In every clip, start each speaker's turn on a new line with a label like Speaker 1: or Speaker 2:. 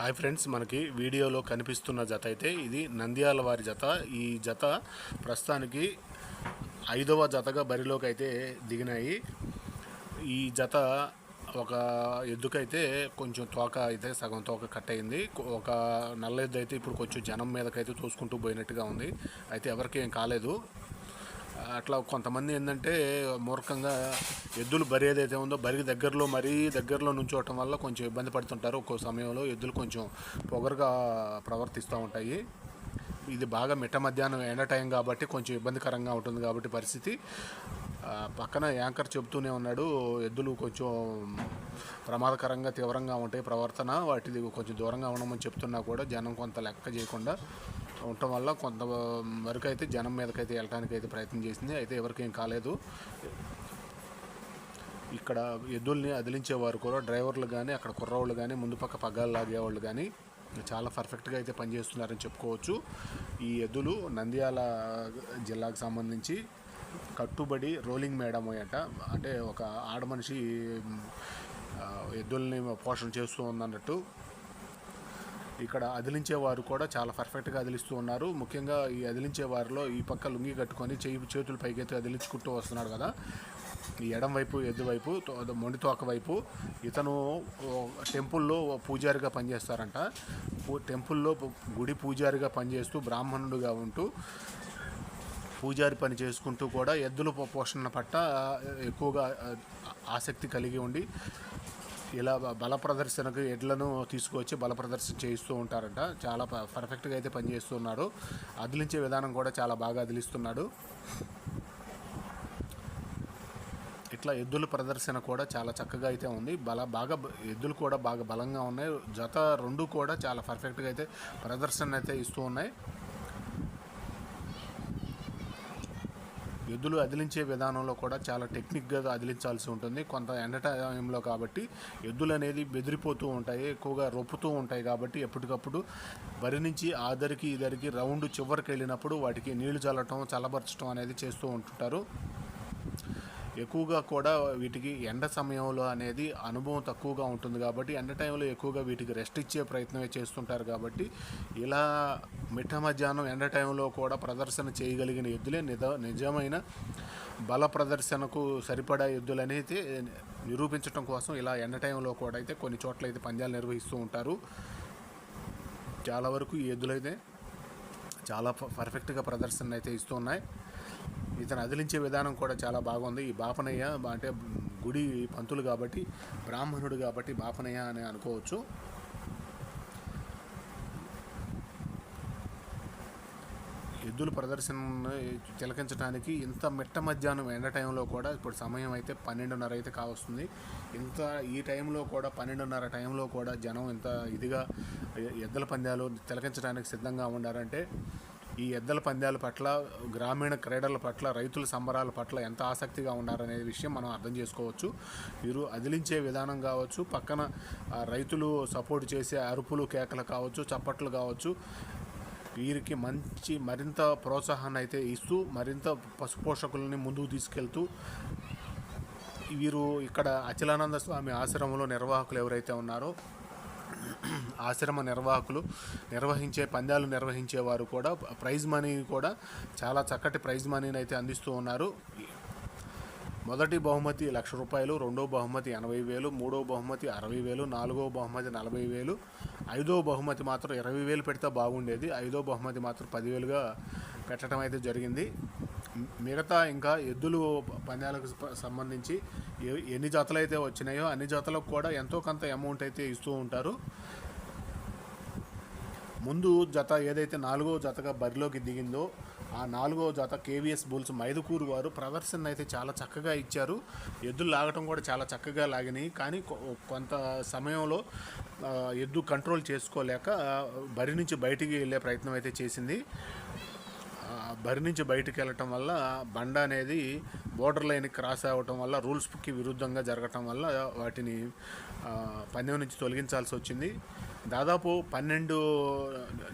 Speaker 1: Hi friends మనకి వీడియోలో కనిపిస్తున్న జత అయితే ఇది నంద్యాల వారి జత. ఈ జత ప్రస్తుతానికి ఐదవ జతగా బరిలోకి అయితే దిగినాయి. ఈ జత ఒక ఎద్దుకైతే కొంచెం తోక అయితే సగం తోక కట్ అయింది. ఒక నల్ల ఎద్దు అయితే ఇప్పుడు కొంచెం జనం మీదకైతే చూసుకుంటూ పోయినట్టుగా ఉంది. అయితే ఎవరికి ఏం కాలేదు. అట్లా కొంతమంది ఏంటంటే మూర్ఖంగా ఎద్దులు బరి ఏదైతే ఉందో బరికి దగ్గరలో మరీ దగ్గరలో నుంచోవటం వల్ల కొంచెం ఇబ్బంది పడుతుంటారు. ఒక్కో సమయంలో ఎద్దులు కొంచెం పొగరుగా ప్రవర్తిస్తూ ఉంటాయి. ఇది బాగా మిట్ట మధ్యాహ్నం ఎండ టైం కాబట్టి కొంచెం ఇబ్బందికరంగా ఉంటుంది కాబట్టి పరిస్థితి. పక్కన యాంకర్ చెబుతూనే ఉన్నాడు ఎద్దులు కొంచెం ప్రమాదకరంగా తీవ్రంగా ఉంటాయి ప్రవర్తన వాటిది కొంచెం దూరంగా ఉండమని చెప్తున్నా కూడా జనం కొంత లెక్క చేయకుండా ఉండటం వల్ల కొంత వరకు అయితే జనం మీదకైతే వెళ్ళడానికి అయితే ప్రయత్నం చేసింది. అయితే ఎవరికేం కాలేదు. ఇక్కడ ఎద్దుల్ని అదిలించేవారు కూడా డ్రైవర్లు కానీ అక్కడ కుర్రవాళ్ళు కానీ ముందు పక్క పగ్గాలు లాగేవాళ్ళు కానీ చాలా పర్ఫెక్ట్గా అయితే పనిచేస్తున్నారని చెప్పుకోవచ్చు. ఈ ఎద్దులు నంద్యాల జిల్లాకు సంబంధించి కట్టుబడి రోలింగ్ మేడం అయ్యట. అంటే ఒక ఆడ మనిషి ఎద్దుల్ని పోషణ చేస్తూ ఉందన్నట్టు ఇక్కడ అదిలించే వారు కూడా చాలా పర్ఫెక్ట్గా అదిలిస్తూ ఉన్నారు. ముఖ్యంగా ఈ అదిలించే వారిలో ఈ పక్క లుంగి కట్టుకొని చేయి చేతులు పైకెత్తి అదిలించుకుంటూ వస్తున్నాడు కదా. ఈ ఎడం వైపు ఎద్దు వైపు తో- వైపు ఇతను టెంపుల్లో పూజారిగా పనిచేస్తారంట. పూ- టెంపుల్లో గుడి పూజారిగా పనిచేస్తూ బ్రాహ్మణుడుగా ఉంటూ పూజారి పని చేసుకుంటూ కూడా ఎద్దుల పోషణ పట్ల ఎక్కువగా ఆసక్తి కలిగి ఉండి ఇలా బల ప్రదర్శనకు ఎడ్లను తీసుకొచ్చి బల ప్రదర్శన చేయిస్తూ ఉంటారంట. చాలా పర్ఫెక్ట్గా అయితే పనిచేస్తున్నారు అదిలించే విధానం కూడా చాలా బాగా అదిలిస్తున్నాడు. ఇట్లా ఎద్దుల ప్రదర్శన కూడా చాలా చక్కగా అయితే ఉంది. బల బాగా ఎద్దులు కూడా బాగా బలంగా ఉన్నాయి. జత రెండు కూడా చాలా పర్ఫెక్ట్గా అయితే ప్రదర్శన అయితే ఇస్తూ ఉన్నాయి. ఎద్దులు అదిలించే విధానంలో కూడా చాలా టెక్నిక్గా అదిలించాల్సి ఉంటుంది. కొంత ఎండ టైంలో కాబట్టి ఎద్దులు అనేది బెదిరిపోతూ ఉంటాయి ఎక్కువగా రొప్పుతూ ఉంటాయి కాబట్టి ఎప్పటికప్పుడు వరి నుంచి ఆదరికి ఇదరికి రౌండ్ చివరికి వెళ్ళినప్పుడు వాటికి నీళ్ళు చల్లటం చల్లబరచడం అనేది చేస్తూ ఉంటుంటారు. ఎక్కువగా కూడా వీటికి ఎండ సమయంలో అనేది అనుభవం తక్కువగా ఉంటుంది కాబట్టి ఎండ టైంలో ఎక్కువగా వీటికి రెస్ట్ ఇచ్చే ప్రయత్నమే చేస్తుంటారు కాబట్టి ఇలా మిఠ మధ్యాహ్నం ఎండ టైంలో కూడా ప్రదర్శన చేయగలిగిన ఎద్దులే నిజ నిజమైన బల ప్రదర్శనకు సరిపడా ఎద్దులనైతే నిరూపించడం కోసం ఇలా ఎండ టైంలో కూడా అయితే కొన్ని చోట్ల అయితే పందాలు నిర్వహిస్తూ ఉంటారు. చాలా వరకు ఈ ఎద్దులైతే చాలా పర్ఫెక్ట్గా ప్రదర్శన అయితే ఇస్తున్నాయి ఇతను అదిలించే విధానం కూడా చాలా బాగుంది. ఈ బాపనయ్య అంటే గుడి పంతులు కాబట్టి బ్రాహ్మణుడు కాబట్టి బాపనయ్య అని అనుకోవచ్చు. ఎద్దుల ప్రదర్శన తిలకించడానికి ఇంత మిట్ట మధ్యాహ్నం ఎండ టైంలో కూడా ఇప్పుడు సమయం అయితే పన్నెండున్నర అయితే కావస్తుంది. ఇంత ఈ టైంలో కూడా పన్నెండున్నర టైంలో కూడా జనం ఇంత ఇదిగా ఎద్దుల పందాలు తిలకించడానికి సిద్ధంగా ఉండారంటే ఈ ఎద్దల పందాల పట్ల గ్రామీణ క్రీడల పట్ల రైతుల సంబరాల పట్ల ఎంత ఆసక్తిగా ఉన్నారనే విషయం మనం అర్థం చేసుకోవచ్చు. వీరు అదిలించే విధానం కావచ్చు పక్కన రైతులు సపోర్ట్ చేసే అరుపులు కేకలు కావచ్చు చప్పట్లు కావచ్చు వీరికి మంచి మరింత ప్రోత్సాహాన్ని అయితే ఇస్తూ మరింత పశుపోషకులని ముందుకు తీసుకెళ్తూ వీరు ఇక్కడ అచలానంద స్వామి ఆశ్రమంలో నిర్వాహకులు ఎవరైతే ఉన్నారో ఆశ్రమ నిర్వాహకులు నిర్వహించే పందాలు నిర్వహించేవారు కూడా ప్రైజ్ మనీ కూడా చాలా చక్కటి ప్రైజ్ మనీని అయితే అందిస్తూ ఉన్నారు. మొదటి బహుమతి లక్ష రూపాయలు రెండో బహుమతి ఎనభై వేలు మూడో బహుమతి అరవై వేలు నాలుగో బహుమతి నలభై వేలు ఐదో బహుమతి మాత్రం ఇరవై వేలు పెడితే బాగుండేది ఐదో బహుమతి మాత్రం పదివేలుగా పెట్టడం అయితే జరిగింది. మిగతా ఇంకా ఎద్దులు పందాలకు సంబంధించి ఎన్ని జతలు అయితే వచ్చినాయో అన్ని జతలకు కూడా ఎంతో కొంత అమౌంట్ అయితే ఇస్తూ ఉంటారు. ముందు జత ఏదైతే నాలుగో జతగా బరిలోకి దిగిందో ఆ నాలుగో జత కేవీఎస్ బుల్స్ మైదుకూరు వారు ప్రదర్శన అయితే చాలా చక్కగా ఇచ్చారు. ఎద్దులు లాగటం కూడా చాలా చక్కగా లాగినాయి. కానీ కొ- కొంత సమయంలో ఎద్దు కంట్రోల్ చేసుకోలేక బరి నుంచి బయటికి వెళ్ళే ప్రయత్నం అయితే చేసింది. బరి నుంచి బయటకు వెళ్ళటం వల్ల బండ అనేది బోర్డర్ లైన్ క్రాస్ అవ్వటం వల్ల రూల్స్కి విరుద్ధంగా జరగటం వల్ల వాటిని పందెం నుంచి తొలగించాల్సి వచ్చింది. దాదాపు పన్నెండు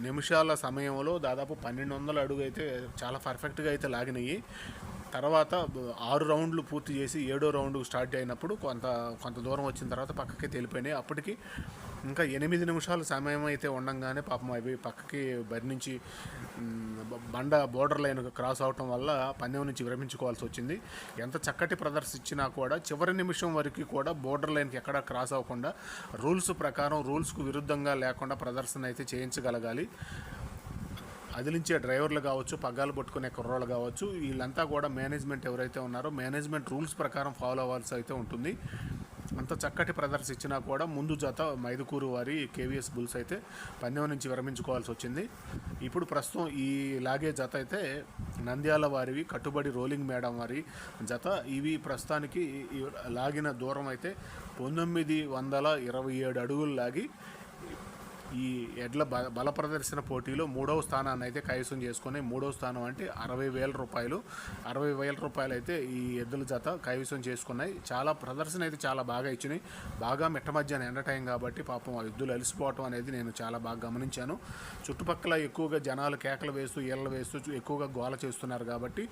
Speaker 1: నిమిషాల సమయంలో దాదాపు పన్నెండు వందల అడుగు అయితే చాలా పర్ఫెక్ట్గా అయితే లాగినాయి. తర్వాత ఆరు రౌండ్లు పూర్తి చేసి ఏడో రౌండ్ స్టార్ట్ అయినప్పుడు కొంత కొంత దూరం వచ్చిన తర్వాత పక్కకి తెలిపోయినాయి. అప్పటికి ఇంకా ఎనిమిది నిమిషాలు సమయం అయితే ఉండంగానే పాపం అవి పక్కకి బరి నుంచి బండ బోర్డర్ లైన్ క్రాస్ అవటం వల్ల పందెం నుంచి విరమించుకోవాల్సి వచ్చింది. ఎంత చక్కటి ప్రదర్శించినా కూడా చివరి నిమిషం వరకు కూడా బోర్డర్ లైన్కి ఎక్కడా క్రాస్ అవ్వకుండా రూల్స్ ప్రకారం రూల్స్కు విరుద్ధంగా లేకుండా ప్రదర్శన అయితే చేయించగలగాలి. అదిలించే డ్రైవర్లు కావచ్చు పగ్గాలు పట్టుకునే కుర్రోళ్ళు కావచ్చు వీళ్ళంతా కూడా మేనేజ్మెంట్ ఎవరైతే ఉన్నారో మేనేజ్మెంట్ రూల్స్ ప్రకారం ఫాలో అవ్వాల్సి అయితే ఉంటుంది. అంత చక్కటి ప్రదర్శన ఇచ్చినా కూడా ముందు జత మైదుకూరు వారి కేవీఎస్ బుల్స్ అయితే పందెం నుంచి విరమించుకోవాల్సి వచ్చింది. ఇప్పుడు ప్రస్తుతం ఈ లాగే జత అయితే నంద్యాల వారివి కట్టుబడి రోలింగ్ మేడం వారి జత. ఇవి ప్రస్తుతానికి లాగిన దూరం అయితే పంతొమ్మిది వందల ఇరవై ఏడు అడుగులు లాగి ఈ ఎడ్ల బ బల ప్రదర్శన పోటీలో మూడవ స్థానాన్ని అయితే కైవసం చేసుకొని మూడవ స్థానం అంటే అరవై వేల రూపాయలు. అరవై వేల రూపాయలు అయితే ఈ ఎద్దుల జత కైవసం చేసుకున్నాయి. చాలా ప్రదర్శన అయితే చాలా బాగా ఇచ్చినాయి. బాగా మిట్ట మధ్యాహ్నం ఎండ టైం కాబట్టి పాపం ఆ ఎద్దులు అలసిపోవటం అనేది నేను చాలా బాగా గమనించాను. చుట్టుపక్కల ఎక్కువగా జనాలు కేకలు వేస్తూ ఈళ్ళ వేస్తూ ఎక్కువగా గోల చేస్తున్నారు కాబట్టి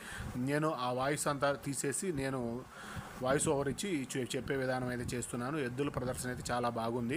Speaker 1: నేను ఆ వాయిస్ అంతా తీసేసి నేను వాయిస్ ఓవర్ ఇచ్చి చెప్పే విధానం అయితే చేస్తున్నాను. ఎద్దుల ప్రదర్శన అయితే చాలా బాగుంది.